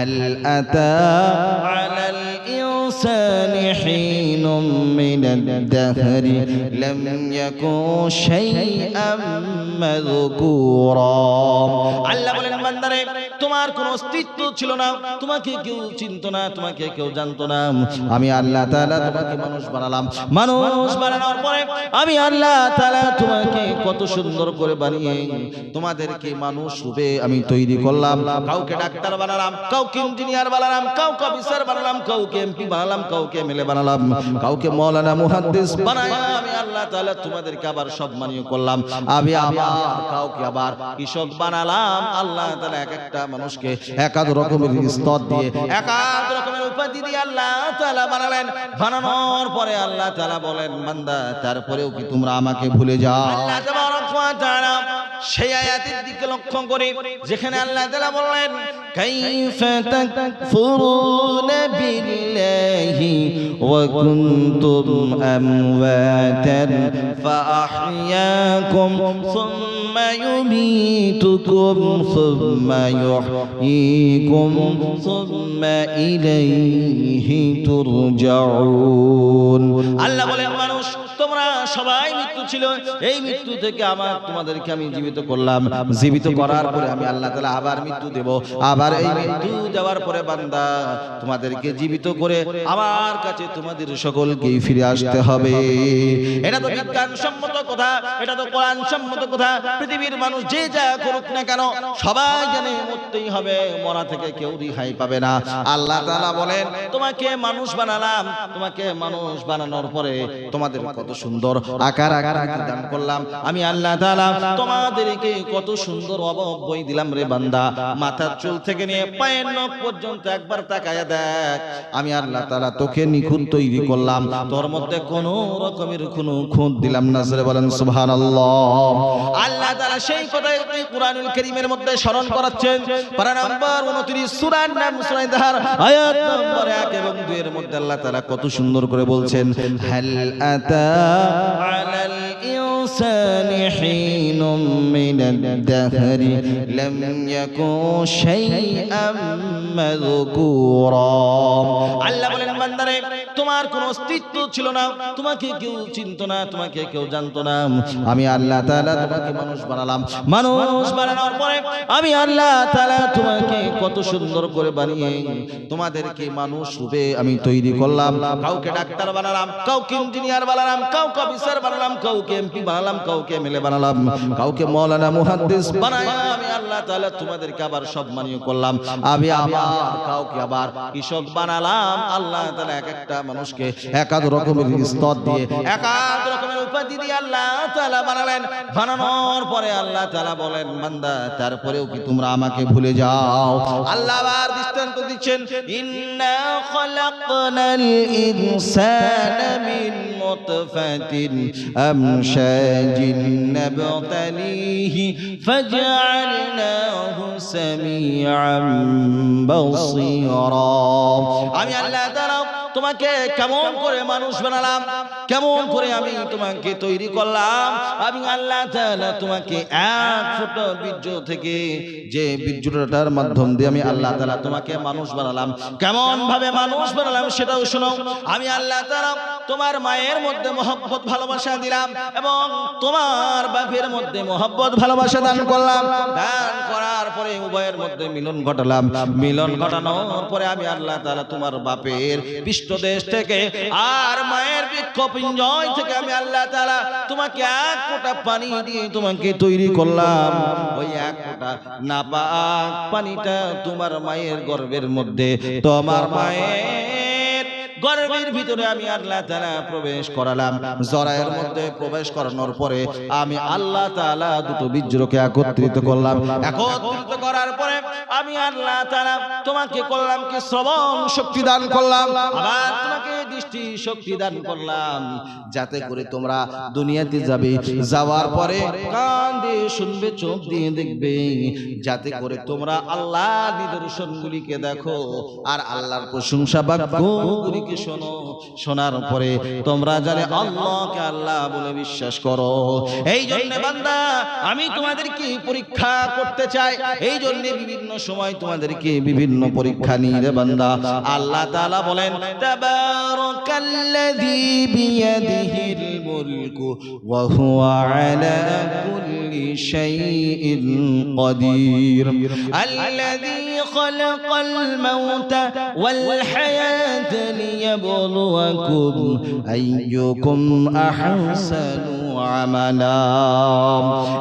هل أتى على الإنسان حين من الدهر لم يكن شيئا مذكورا আল্লাহ বলেন বান্দারে তোমার কোনো অস্তিত্ব ছিল না, তোমাকে কেউ চিনত না, তোমাকে কেউ জানতো না। আমি আল্লাহ তোমাকে মানুষ বানালাম। মানুষ বানানোর পরে আমি আল্লাহ তোমাকে কত সুন্দর করে বানিয়ে তোমাদেরকে মানুষ রূপে আমি তৈরি করলাম। কাউকে ডাক্তার বানালাম, কাউকে ইঞ্জিনিয়ার বানালাম, কাউকে অফিসার বানালাম, কাউকে এমপি বানালাম, কাউকে এমএলএ বানালাম, কাউকে মৌলানা, মুহাদ্দিস বানাই আমি আল্লাহ তাআলা তোমাদেরকে আবার সম্মানীয় করলাম। আমি আবার কাউকে আবার কৃষক বানালাম। আল্লাহ তাআলা এক একটা মানুষকে একাদ রকমের স্তর দিয়ে একাদ রকমের উপাধি দিয়ে আল্লাহ তাআলা বানালেন। বানানোর পরে আল্লাহ তাআলা বলেন, বান্দা, তারপরেও কি তোমরা আমাকে ভুলে যাও? সেই আয়াতের দিকে লক্ষ্য করে, যেখানে আল্লাহ তাআলা বললেন তাকফুরুনা বিল্লাহি ওয়া কুনতুম আমওয়াতান ফাআহইয়াকুম সুম্মা ইউমীতুকুম সুম্মা ইউহয়ীকুম সুম্মা ইলাইহি তুরজাউন আল্লাহ বলেন মানুষ তোমরা সবাই মৃত্যু ছিল। এই মৃত্যু থেকে আমার তোমাদেরকে আমি জীবিত করলাম। জীবিত করার পরে আমি আল্লাহ তাআলা আবার মৃত্যু দেব। আবার এই মৃত্যু দেওয়ার পরে বান্দা, তোমাদেরকে জীবিত করে আমার কাছে তোমাদের সকলকেই ফিরে আসতে হবে। এটা তো বিজ্ঞান সম্মত কথা, এটা তো কোরআন সম্মত কথা। পৃথিবীর মানুষ যে যা করুক না কেন, সবাই জানে মরতেই হবে, মরা থেকে কেউ রিহাই পাবে না। আল্লাহ তাআলা বলেন, তোমাকে মানুষ বানালাম, তোমাকে মানুষ বানানোর পরে তোমাদের কত সুন্দর আকার আকার আকার দান করলাম। আমি আল্লাহ তাআলা তোমাদেরকে কত সুন্দর অবশ্যই দিলাম রে বান্দা। মাথার চুল থেকে নিয়ে পায়ের নখ পর্যন্ত একবার তাকায়া দেখ। আমি আল্লাহ তাআলা তোকে নিখুঁত তৈরি করলাম। তোর মধ্যে কোনো রকমের কোনো খুঁত দিলাম না, জোরে বলেন সুবহানাল্লাহ। আল্লাহ তাআলা সেই কথাই কোরআনুল কারীমের মধ্যে স্মরণ করাচ্ছেন? পারা নাম্বার 29 সূরার নাম সূরা দাহার আয়াত নম্বর 1 এবং 2 এর মধ্যে আল্লাহ তাআলা কত সুন্দর করে বলছেন, হাল আতা আলাল ইনসানি হিনুম মিনাদ দাহরি লাম ইয়াকুন শাইআম মাযকুরা আল্লাহ বলেন বান্দারে তোমার কোনো অস্তিত্ব ছিল না, তোমাকে কেউ চিনতো না, তোমাকে কেউ জানতো না। আমি আল্লাহ তাআলা তোমাকে মানুষ বানালাম। মানুষ বানানোর পরে আমি আল্লাহ তাআলা তোমাকে কত সুন্দর করে বানিয়ে তোমাদেরকে মানুষ রূপে আমি তৈরি করলাম। কাউকে ডাক্তার বানালাম, কাউকে ইঞ্জিনিয়ার বানালাম, কাউকে অফিসার বানালাম, কাউকে এমপি বানালাম, কাউকে এমএলএ বানালাম, কাউকে মৌলানা, মুহাদ্দিস বানাই। আমি আল্লাহ তাআলা তোমাদেরকে আবার সব মানিয়ে করলাম। আমি আবার কাউকে আবার কৃষক বানালাম। আল্লাহ তাআলা এক একটা মানুষকে একাদ রকমের স্তর দিয়ে একাদ রকমের উপাধি দিয়ে আল্লাহ তাআলা বানালেন। বানানোর পরে আল্লাহ তাআলা বলেন, বান্দা, তারপরেও কি তোমরা আমাকে ভুলে যাও? আল্লাহ দৃষ্টান্ত দিচ্ছেন, ইন্না খলাকনাল মিন মুতফাতিন আমশাজিন নাবতালিহি ফাজআলনাহু সামিআন বাসীরা. আমি আল্লাহ তাআলা তোমাকে কেমন করে মানুষ বানালাম? কেমন করে আমি তোমাকে তৈরি করলাম? আমি আল্লাহ তাআলা তোমাকে এক ফুট বীর্য থেকে যে বীর্যটার মাধ্যম দিয়ে আমি আল্লাহ তাআলা তোমাকে মানুষ বানালাম। কেমন ভাবে মানুষ বানালাম সেটাও শোনো। আমি আল্লাহ তাআলা তোমার মায়ের মধ্যে মহব্বত, ভালোবাসা দিলাম এবং তোমার বাপের মধ্যে মহব্বত, ভালোবাসা দান করলাম। দান করার পরে উভয়ের মধ্যে মিলন ঘটালাম। মিলন ঘটানোর পরে আমি আল্লাহ তাআলা তোমার বাপের পৃষ্ঠদেশ থেকে আর মায়ের বৃক্ষ পিঞ্জয় থেকে আমি আল্লাহ তাআলা তোমাকে এক ফোঁটা পানি দিয়ে তোমাকে তৈরি করলাম। ওই এক ফোঁটা নাপাক পানিটা তোমার মায়ের গর্ভের মধ্যে, তোমার মায়ের গর্ভের ভিতরে আমি আল্লাহ তাআলা প্রবেশ করালাম। জরায়ের মধ্যে প্রবেশ করানোর পরে আমি আল্লাহ তাআলা দুটো বীর্যকে একত্রিত করলাম। একত্রিত করার পরে আমি আল্লাহ তাআলা তোমাকে করলাম কি? শ্রবণ শক্তি দান করলাম। আবার তোমাকে দৃষ্টি শক্তি দান করলাম। যাতে করে তোমরা দুনিয়াতে যাবে। যাওয়ার পরে কান দিয়ে শুনবে, চোখ দিয়ে দেখবে। যাতে করে তোমরা আল্লাহ নিদর্শনগুলিকে দেখো। আর আল্লাহর প্রশংসা বাক্যগুলিকে থেকে শোনো। শোনার পরে তোমরা জানে আল্লাহকে আল্লাহ বলে বিশ্বাস করো। এই জন্য বান্দা, আমি তোমাদেরকে পরীক্ষা করতে চাই। এই জন্য বিভিন্ন সময় তোমাদেরকে বিভিন্ন পরীক্ষা নিয়ে রে বান্দা। আল্লাহ তাআলা বলেন, তাবারাকাল্লাযী বিয়াদিহিল الملك وهو على كل شيء قدير. الذي خلق الموت والحياة ليبلوكم أيكم أحسن عملا.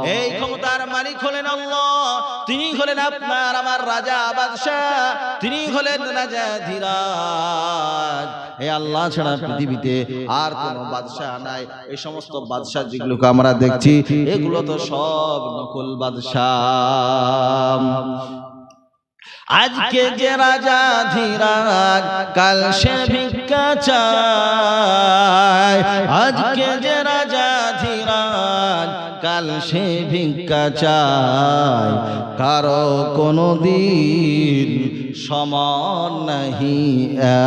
أيكم دار مالك هلن الله হলেন আপনার আমার রাজা বাদশাহ। তিনি হলেন রাজা ধীরাজ। এই আল্লাহ ছাড়া পৃথিবীতে আর কোনো বাদশাহ নাই। এই সমস্ত বাদশাহ যেগুলোকে আমরা দেখছি, এগুলো তো সব নকল বাদশাহ। আজকে যে রাজা ধীরাজ, কাল সে ভিক্ষা চায়। আজকে যে রাজা কাল সে ভিক্ষা চায়। কারও কোনো দিন সমান নাহি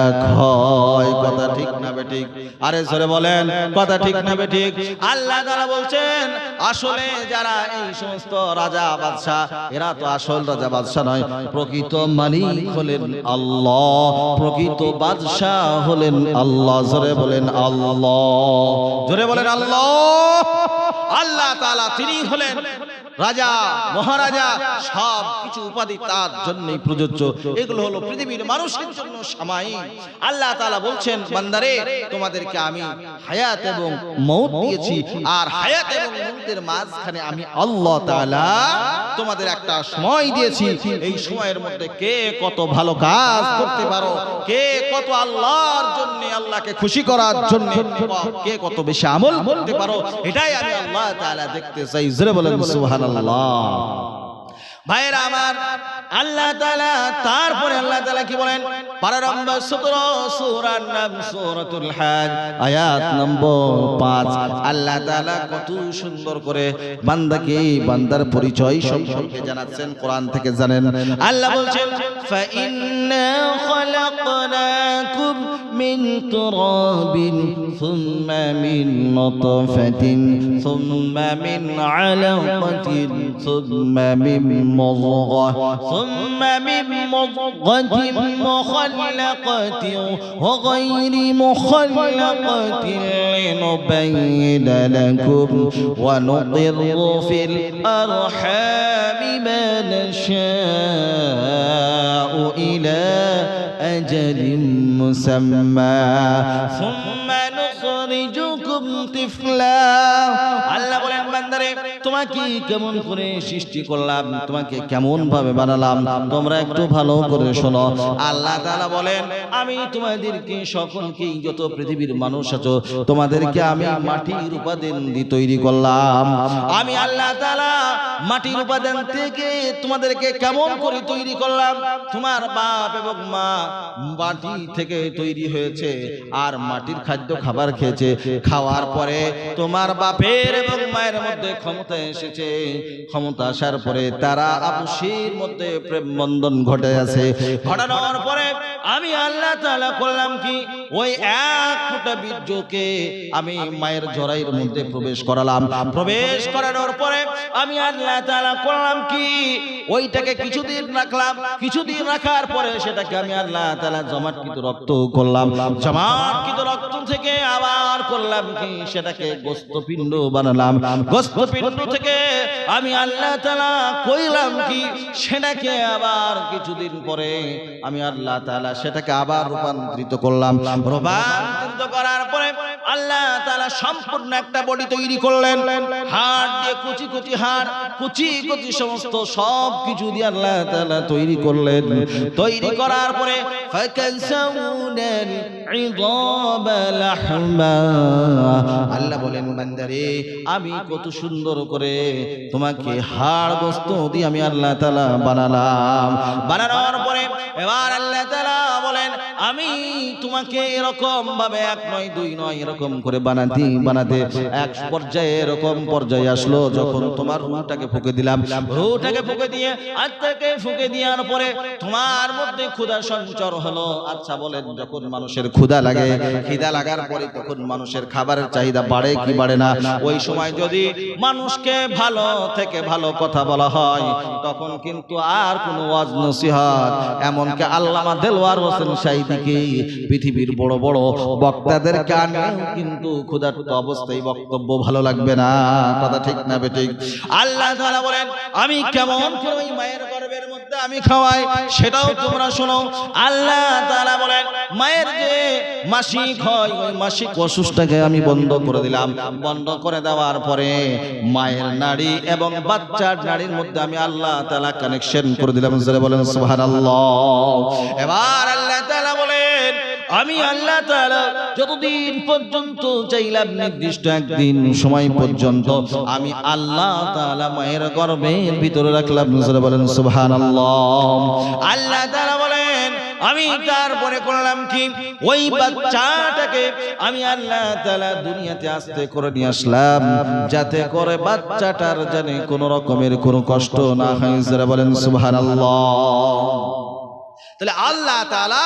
এক হয়। কথা ঠিক না বেঠিক আরে সরে বলেন, কথা ঠিক না বেঠিক আল্লাহ তাআলা বলছেন, আসলে যারা এই সমস্ত রাজা বাদশাহ, এরা তো আসল রাজা বাদশাহ নয়, প্রকৃত মালিক হলেন আল্লাহ, প্রকৃত বাদশাহ হলেন আল্লাহ। জোরে বলেন আল্লাহ। জোরে বলেন আল্লাহ। আল্লাহ তাআলা তিনি হলেন রাজা মহারাজা সব কিছু উপাধি তার জন্যই প্রযোজ্য। এগুলো হলো পৃথিবীর মানুষের জন্য সামায়িক আল্লাহ তালা বলছেন বান্দারে তোমাদেরকে আমি হায়াত এবং মৌত দিয়েছি। আর হায়াত এবং মৌতের মাঝখানে আমি আল্লাহ তাআলা তোমাদের একটা সময় দিয়েছি। এই সময়ের মধ্যে কে কত ভালো কাজ করতে পারো? কে কত আল্লাহর জন্য আল্লাহকে খুশি করার জন্য কে কত বেশি আমল করতে পারো? এটাই আমি আল্লাহ তালা দেখতে চাই। জোরে বলেন সুবহানাল্লাহ। ভাইরা আমার আল্লাহ তালা তারপরে আল্লাহ তালা কি বলেন? পারা নম্বর 17 নাম সূরাতুল হাজ, আয়াত নম্বর 5 আল্লাহ তাআলা কত সুন্দর করে বান্দাকে, বান্দার পরিচয় সম্পর্কে জানাচ্ছেন, কোরআন থেকে জানেন। আল্লাহ বলছেন ফা খালাকনাকুম মিন তুরাবিন সুম্মা মিন নতফাতিন, সুম্মা মিন আলাকাতিন সুম্মা মিন মুযগা ثم من مضغة مخلقة وغير مخلقة لنبين لكم ونقر في الأرحام ما نشاء إلى أجل مسمى ثم نخرجكم طفلا আল্লাহ বলেন বান্দারে তোমাকে কেমন করে সৃষ্টি করলাম, তোমাকে কেমন ভাবে বানালাম, তোমরা একটু ভালো করে শোনো। আল্লাহ তাআলা বলেন, আমি তোমাদেরকে সকলকে, যত পৃথিবীর মানুষ আছো, তোমাদেরকে আমি মাটির উপাদান দিয়ে তৈরি করলাম। আমি আল্লাহ তাআলা মাটির উপাদান থেকে তোমাদেরকে কেমন করে তৈরি করলাম, তোমার বাপ এবং মা মাটি থেকে তৈরি হয়েছে আর মাটির খাদ্য খাবার খেয়েছে। খাওয়ার পরে তোমার বাপের এবং মায়ের মধ্যে ক্ষমতা এসেছে। ক্ষমতা আসার পরে তারা আপসির মধ্যে প্রেম বন্ধন ঘটে আছে। ঘটানোর পরে আমি আল্লাহ তাআলা করলাম কি? ওই এক ফোঁটা বীর্যকে আমি মায়ের জরাইয়ের মধ্যে প্রবেশ করালাম। প্রবেশ করানোর পরে আমি আল্লাহ তাআলা করলাম কি? ওইটাকে কিছুদিন রাখলাম। কিছুদিন রাখার পরে সেটাকে আমি আল্লাহ তাআলা জমাটকৃত রক্ত করলাম। জমাটকৃত রক্ত থেকে আবার করলাম কি? সেটাকে গোস্তপিণ্ড বানালাম। গোস্তপিণ্ড থেকে আমি আল্লাহ তাআলা কইলাম কি? সেটাকে আবার কিছুদিন পরে আমি আল্লাহ তাআলা সেটাকে আবার রূপান্তরিত করলাম। রূপান্তরিত করার পরে আল্লাহ তাআলা সম্পূর্ণ একটা বডি তৈরি করলেন। হাড় দিয়ে কুচি কুচি হাড়, কুচি কুচি সমস্ত সব কিছু দিয়ে আল্লাহ তাআলা তৈরি করলেন। তৈরি করার পরে আল্লাহ বলেন, বান্দারে, আমি কত সুন্দর করে তোমাকে হাড় গোস্ত দিয়ে আমি আল্লাহ তাআলা বানালাম। বানানোর পরে এবার আল্লাহ বলেন আমি তোমাকে এরকম ভাবে এক নয় দুই নয় এরকম করে বানাতে বানাতে এক পর্যায়ে এরকম পর্যায়ে আসলো যখন তোমার রুহটাকে ফুকে দিলাম। রুহটাকে ফুকে দিয়ে আত্মাকে ফুকে দেওয়ার পরে তোমার মধ্যে ক্ষুধা সঞ্চর হলো। আচ্ছা বলেন যখন মানুষের ক্ষুধা লাগে খিদা লাগার পরে তখন মানুষের খাবারের চাহিদা বাড়ে কি বাড়ে না? ওই সময় যদি মানুষকে ভালো থেকে ভালো কথা বলা হয় তখন কিন্তু আর কোনো ওয়াজ নসিহত এমনকি আল্লামা দেলওয়ার হোসেন সাইদিকে পৃথিবীর বড় বড় বক্তাদের কান কিন্তু ক্ষুধার্ত অবস্থায় বক্তব্য ভালো লাগবে না। কথা ঠিক না বেঠিক আল্লাহ বলেন আমি কেমন করে ওই মায়ের আমি খাওয়াই, সেটাও তোমরা শোনো। আল্লাহ তাআলা বলেন, মায়ের যে মাসিক হয়, ওই মাসিক ওষুধটাকে আমি বন্ধ করে দিলাম। বন্ধ করে দেওয়ার পরে মায়ের নাড়ি এবং বাচ্চার নাড়ির মধ্যে আমি আল্লাহ তাআলা কানেকশন করে দিলাম। বলেন, সুবহানাল্লাহ। এবার আল্লাহ তাআলা বলেন, আমি আল্লাহ যতদিন পর্যন্ত চাইলাম নির্দিষ্ট একদিন সময় পর্যন্ত, আমি আল্লাহ মায়ের গর্ভের ভিতরে রাখলাম। বলেন, সুবহানাল্লাহ। আল্লাহ তাআলা বলেন আমি তারপরে করলাম কি? ওই বাচ্চাটাকে আমি আল্লাহ তালা দুনিয়াতে আসতে করে নিয়ে আসলাম। যাতে করে বাচ্চাটার জানে কোনো রকমের কোনো কষ্ট না হয়। যারা বলেন সুবহানাল্লাহ। তাহলে আল্লাহ তাআলা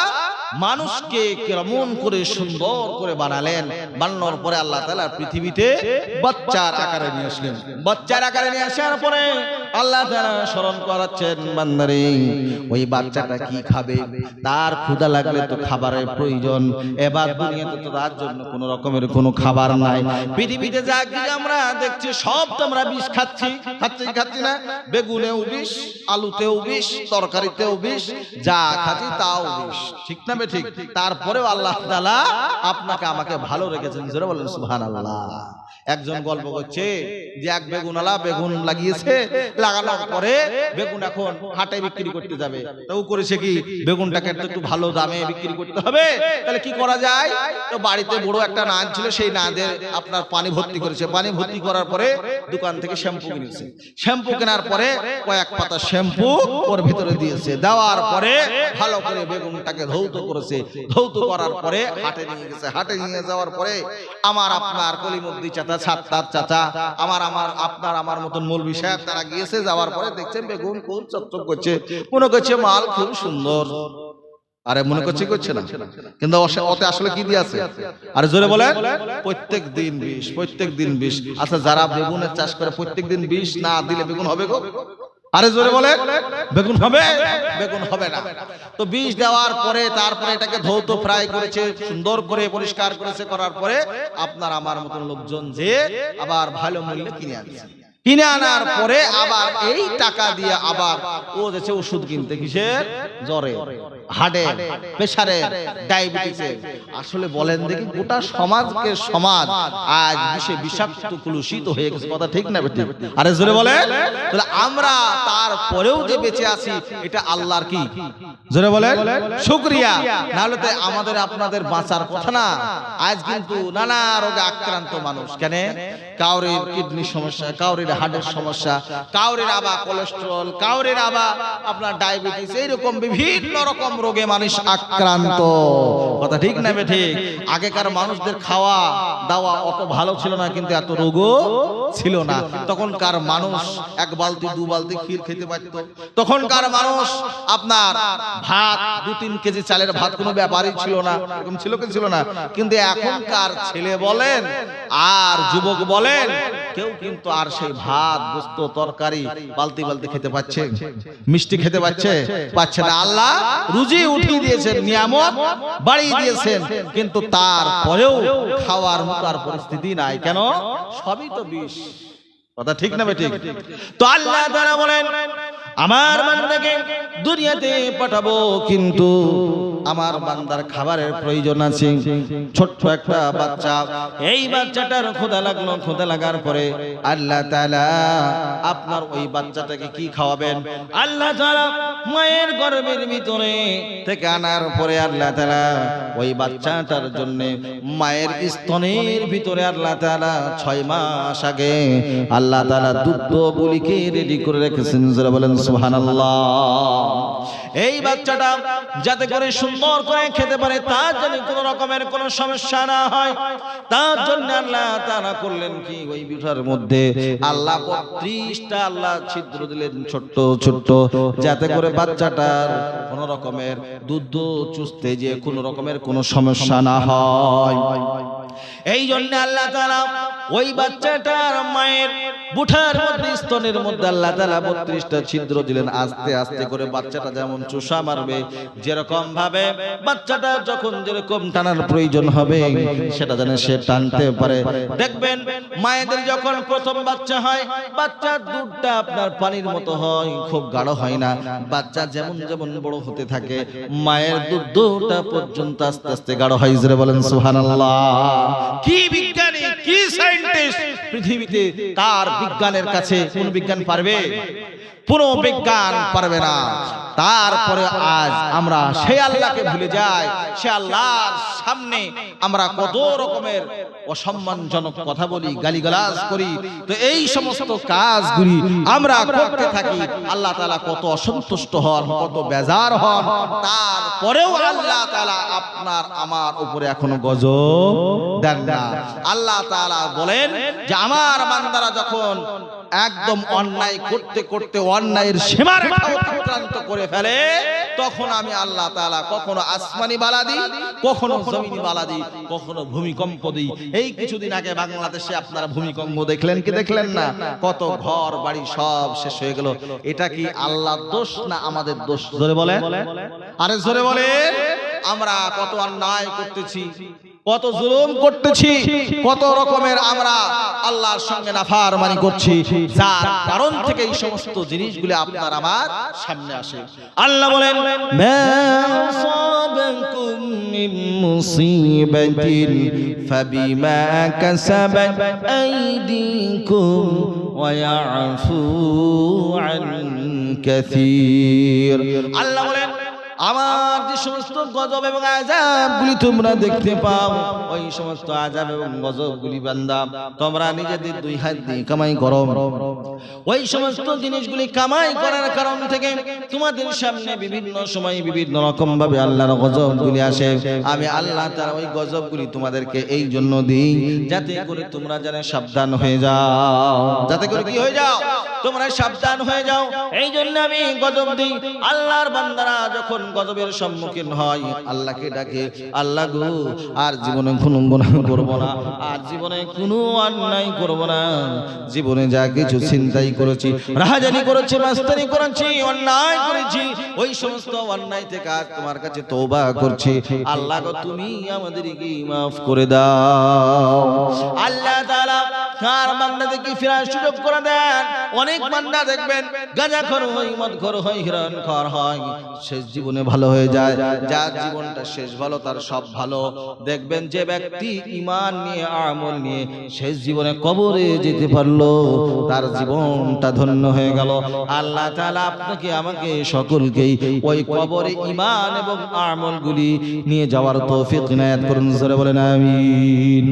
মানুষকে কেমন করে সুন্দর করে বানালেন, বানানোর পরে আল্লাহ তাআলা পৃথিবীতে বাচ্চার আকারে নিয়ে আসলেন। বাচ্চার আকারে নিয়ে আসার পরে আল্লাহ তাআলা স্মরণ করাচ্ছেন, বান্দারে, ওই বাচ্চাটা কি খাবে? তার ক্ষুধা লাগলে তো খাবারের প্রয়োজন। এবার দুনিয়াতে তো তার জন্য কোনো রকমের কোনো খাবার নাই। পৃথিবীতে যা কিছু আমরা দেখছি, সব তো আমরা বিষ খাচ্ছি। খাচ্ছি খাচ্ছি না? বেগুনেও বিষ, আলুতেও বিষ, তরকারিতেও বিষ, যা খাচ্ছি তাও বিষ। ঠিক না বে ঠিক। তারপরেও আল্লাহ আপনাকে আমাকে ভালো রেখেছেন। জোরে বলেন সুবহানাল্লাহ। একজন গল্প করছে যে এক বেগুনওয়ালা বেগুন লাগিয়েছে লাগানোর পরে বেগুন এখন হাটে বিক্রি করতে যাবে। তো ও করেছে কি? বেগুনটাকে একটু ভালো দামে বিক্রি করতে হবে। তাহলে কি করা যায়? তো বাড়িতে বড় একটা নাদ ছিল সেই নাদে আপনার পানি ভর্তি করেছে। পানি ভর্তি করার পরে দোকান থেকে শ্যাম্পু কিনেছে। শ্যাম্পু কেনার পরে কয়েক পাতা শ্যাম্পু ওর ভিতরে দিয়েছে। দেওয়ার পরে ভালো করে বেগুনটাকে ধৌত করেছে। ধৌত করার পরে হাটে নিয়ে গেছে। হাটে নিয়ে যাওয়ার পরে আমার আপনার কলিমুদ্দি চাচা, সাত্তার চাচা, আমার আমার, আপনার, আমার মতন মৌলবি সাহেব তারা গিয়েছে, যাওয়ার পরে দেখছেন বেগুন কোন চকচক করছে। মনে করছে মাল খুব সুন্দর। আরে মনে করছে করছে না। কিন্তু ওতে আসলে কি দিয়ে আছে? আরে জোরে বলে প্রত্যেক দিন বিষ, প্রত্যেক দিন বিষ। আচ্ছা যারা বেগুনের চাষ করে প্রত্যেক দিন বিষ না দিলে বেগুন হবে গো? আরে জোরে বলে বেগুন হবে। বেগুন হবে না। তো বিষ দেওয়ার পরে তারপরে এটাকে ধৌত ফ্রাই করেছে সুন্দর করে পরিষ্কার করেছে করার পরে আপনার আমার মতন লোকজন যে আবার ভালো মূল্যে কিনে আনছে। কিনে আনার পরে আবার এই টাকা দিয়ে আবার ও যাচ্ছে ওষুধ কিনতে কিসের? জ্বরে হার্টে প্রেসারে ডায়াবেটিসে। আসলে বলেন দেখি গোটা সমাজকে সমাজ আজ বিষে বিষাক্ত কুলুষিত হয়ে গেছে। কথা ঠিক না বেটি? আরে জোরে বলে তাহলে আমরা তারপরেও যে বেঁচে আছি এটা আল্লাহর কি? জোরে বলে শুকরিয়া। নাহলে তো আমাদের আপনাদের বাঁচার কথা না। আজ কিন্তু নানা রোগে আক্রান্ত মানুষ। কেন? কাউরির কিডনি সমস্যা কাউরির হার্টের সমস্যা, কাউরির আবার কোলেস্ট্রল কাউরির আবার আপনার ডায়াবেটিস এইরকম বিভিন্ন রকম রোগে মানুষ আক্রান্ত। কথা ঠিক না ঠিক আগেকার মানুষদের খাওয়া, দাওয়া অত ভালো ছিল না, কিন্তু এত রোগও ছিল না। তখনকার মানুষ এক বালতি, দু বালতি ক্ষীর খেতে পারত। তখনকার মানুষ আপনার ভাত, দু তিন কেজি চালের ভাত কোনো ব্যাপারই ছিল না, এরকম ছিল কি ছিল না? কিন্তু এখনকার ছেলে বলেন, আর যুবক বলেন কেউ কিন্তু আর সেই ভাত গোস্ত তরকারি বালতি বালতি খেতে পাচ্ছে মিষ্টি খেতে পাচ্ছে পাচ্ছে না আল্লাহ রুজি উঠিয়ে দিয়েছেন নিয়ামত বাড়িয়ে দিয়েছেন কিন্তু তার তারপরেও খাওয়ার মতো আর পরিস্থিতি নাই। কেন? সবই তো বিষ। কথা ঠিক না ঠিক তো আল্লাহ তাআলা বলেন আমার বান্দাকে দুনিয়াতে পাঠাবো কিন্তু আমার বান্দার খাবারের প্রয়োজন আছে। ছোট্ট একটা বাচ্চা। এই বাচ্চাটার খোদা লাগল খোদা লাগার পরে আল্লাহ তাআলা আপনার ওই বাচ্চাটাকে কি খাওয়াবেন? আল্লাহ তাআলা মায়ের গর্ভের ভিতরে থেকে আনার পরে আল্লাহ তাআলা ওই বাচ্চাটার জন্য মায়ের স্তনের ভিতরে আল্লাহ তাআলা ছয় মাস আগে আল্লাহ তাআলা দুধ বলিকে রেডি করে রেখেছেন। বলেন, সুবহানাল্লাহ। এই বাচ্চাটা যাতে করে সুন্দর করে খেতে পারে, তার জন্য কোনো রকমের কোনো সমস্যা না হয়। তার জন্য আল্লাহ তারা করলেন কি? ওই বিঠার মধ্যে আল্লাহ বত্রিশটা আল্লাহ ছিদ্র দিলেন ছোট্ট ছোট্ট, যাতে করে বাচ্চাটার কোনো রকমের দুধ চুষতে যে কোনো রকমের কোনো সমস্যা না হয়। এই জন্য আল্লাহ তারা ওই বাচ্চাটার মায়ের বুঠার মধ্যে, স্তনের মধ্যে আল্লাহ তাআলা বত্রিশটা ছিদ্র দিলেন। আস্তে আস্তে করে বাচ্চাটা যেমন চুষা মারবে, যেরকম ভাবে বাচ্চাটা যখন যেরকম টানার প্রয়োজন হবে, সেটা যেন সে টানতে পারে। দেখবেন, মায়েদের যখন প্রথম বাচ্চা হয় বাচ্চার দুধটা আপনার পানির মতো হয়, খুব গাঢ় হয় না। বাচ্চা যেমন যেমন বড় হতে থাকে, মায়ের দুধটা পর্যন্ত আস্তে আস্তে গাঢ় হয় বলেন সুবহানাল্লাহ। কি পৃথিবীতে তার বিজ্ঞানের কাছে কোন বিজ্ঞান পারবে? পুরো বিজ্ঞান পারবে না। তারপরে আজ আমরা সে আল্লাহকে ভুলে যাই। সে আল্লাহর সামনে আমরা কত রকমের অসম্মানজনক কথা বলি গালিগালাজ করি। তো এই সমস্ত কাজগুলি আমরা করতে থাকি। আল্লাহ তাআলা কত অসন্তুষ্ট হন কত বেজার হন। তারপরেও আল্লাহ তাআলা আপনার আমার উপরে এখনও গজব দেন না। আল্লাহ তাআলা বলেন যে আমার বান্দারা যখন একদম অন্যায় করতে করতে অন্যায়ের সীমারেখা অতিক্রান্ত করে ফেলে তখন আমি আল্লাহ তাআলা কখনো আসমানি বালা দিই কখনো জমিনি বালা দিই কখনো ভূমিকম্প দিই। এই কিছুদিন আগে বাংলাদেশে আপনারা ভূমিকম্প দেখলেন কি দেখলেন না? কত ঘর বাড়ি সব শেষ হয়ে গেল। এটা কি আল্লাহর দোষ না আমাদের দোষ? জোরে বলে। আরে জোরে বলে আমরা কত অন্যায় করতেছি। কত জুলুম করতেছি, কত রকমের আমরা আল্লাহর সঙ্গে নাফারমানি করছি, যার কারণ থেকে এই সমস্ত জিনিসগুলি আপনার আমার সামনে আসে। আল্লাহ বলেন, মা আসাবাকুম মিন মুসিবাতিন, ফাবিমা কাসাবাত আইদিকুম ওয়া আমার যে সমস্ত গজব এবং আজাবগুলি তোমরা দেখতে পাও, ওই সমস্ত আজাব এবং গজবগুলি বান্দা, তোমরা নিজেদের দুই হাত দিয়ে কামাই করো। ওই সমস্ত জিনিসগুলি কামাই করার কারণ থেকে তোমাদের সামনে বিভিন্ন সময় বিভিন্ন রকম ভাবে আল্লাহর গজবগুলি আসে। আমি আল্লাহ তার ওই গজবগুলি তোমাদেরকে এই জন্য দিই, যাতে করে তোমরা যেন সাবধান হয়ে যাও। যাতে করে কি হয়ে যাও? তোমরা সাবধান হয়ে যাও। এই জন্য আমি গজব দিই। আল্লাহর বান্দারা যখন গজবের সম্মুখীন হয়। আল্লাহকে ডাকে, আল্লাহ গো, আর জীবনে কোনো গুনাহ করব না, আর জীবনে কোনো অন্যায় করব না। জীবনে যা কিছু চিন্তাই করেছি, রাহাজানি করেছি, মাস্তানি করেছি, অন্যায় করেছি, ওই সমস্ত অন্যায় থেকে আজ তোমার কাছে তওবা করছি। আল্লাহ গো, তুমি আমাদেরকে মাফ করে দাও। আল্লাহ তাআলা কার বান্দাদেরকে ফেরার সুযোগ করে দেন। অনেক বান্দা দেখবেন গাঁজা খর হয় মদ খর হয় হিরণ খর হয়। শেষ জীবনে ভালো হয়ে যায় যার জীবনটা শেষ ভালো তার সব ভালো। দেখবেন যে ব্যক্তি ইমান নিয়ে আমল নিয়ে শেষ জীবনে কবরে যেতে পারল তার জীবনটা ধন্য হয়ে গেল। আল্লাহ তাআলা আপনাকে আমাকে সকলকেই ওই কবরে ইমান এবং আমলগুলি নিয়ে যাওয়ার তৌফিক ইনায়াত করুন। বলেন আমিন।